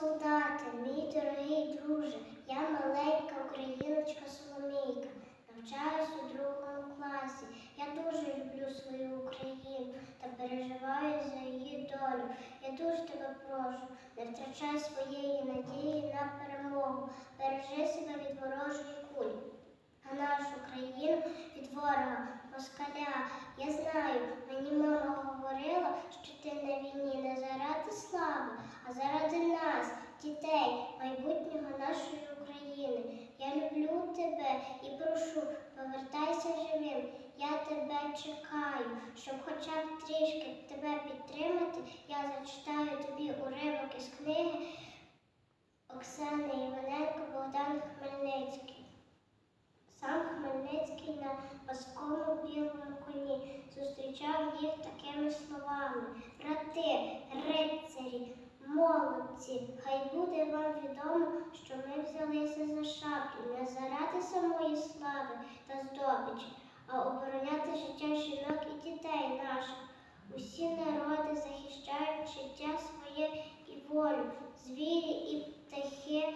Солдати, мій дорогий друже, я маленька україночка Соломійка, навчаюсь у другому класі. Я дуже люблю свою Україну та переживаю за її долю. Я дуже тебе прошу, не втрачай своєї надії на перемогу, бережи себе від ворожої кулі. А нашу країну від ворога, москаля. Я знаю, мені мама говорила, що ти на війні не заради слави, а заради нас, дітей, майбутнього нашої України. Я люблю тебе і прошу, повертайся живим. Я тебе чекаю, щоб хоча б трішки тебе підтримати, я зачитаю тобі уривок із книги Оксани Іваненко Богдан Хмельницький. Сам Хмельницький на паскому білому коні зустрічав їх такими словами: Брати, рицарі, молодці, хай буде вам відомо, що ми взялися за шаблю не заради самої слави та здобичі, а обороняти життя жінок і дітей наших. Усі народи захищають життя своє і волю, звірі і птахи